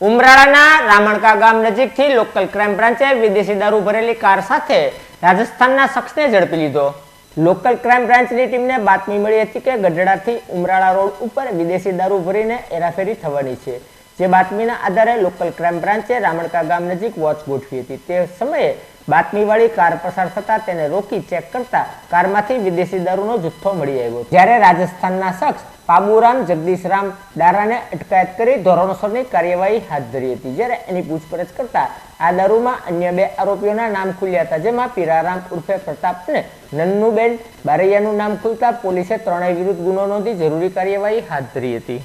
ઉમરાળાના રામણકા ગામ નજીકથી local crime બ્રાન્ચે વિદેશી દારૂ ભરેલી કાર સાથે રાજસ્થાનના શખ્સને ઝડપી લીધો. લોકલ ક્રાઇમ બ્રાન્ચની ટીમને બાતમી મળી હતી કે ગઢડાથી ઉમરાળા રોડ ઉપર વિદેશી દારૂ ભરીને એરાફેરી થવાની છે. જે બાતમીના આધારે લોકલ ક્રાઇમ બ્રાન્ચે રામણકા ગામ નજીક વોચ ગોઠવી હતી. તે સમયે બાતમીવાળી કાર પસાર થતા તેને રોકી ચેક કરતા કારમાંથી વિદેશી દારૂનો જથ્થો મળી આવ્યો. જ્યારે રાજસ્થાનના શખ્સ પાબુરામ જગદીશરામ દારાને અટકાયત કરી ધોરણસરની કાર્યવાહી હાથ ધરી હતી. જ્યારે એની પૂછપરછ કરતા આ દારૂમાં અન્ય બે આરોપીઓના નામ ખુલ્યા હતા, જેમાં પીરારામ ઉર્ફે પ્રતાપ અને નન્નુબેન બારૈયાનું નામ ખુલતા પોલીસે ત્રણેય વિરુદ્ધ ગુનો નોંધી જરૂરી કાર્યવાહી હાથ ધરી હતી.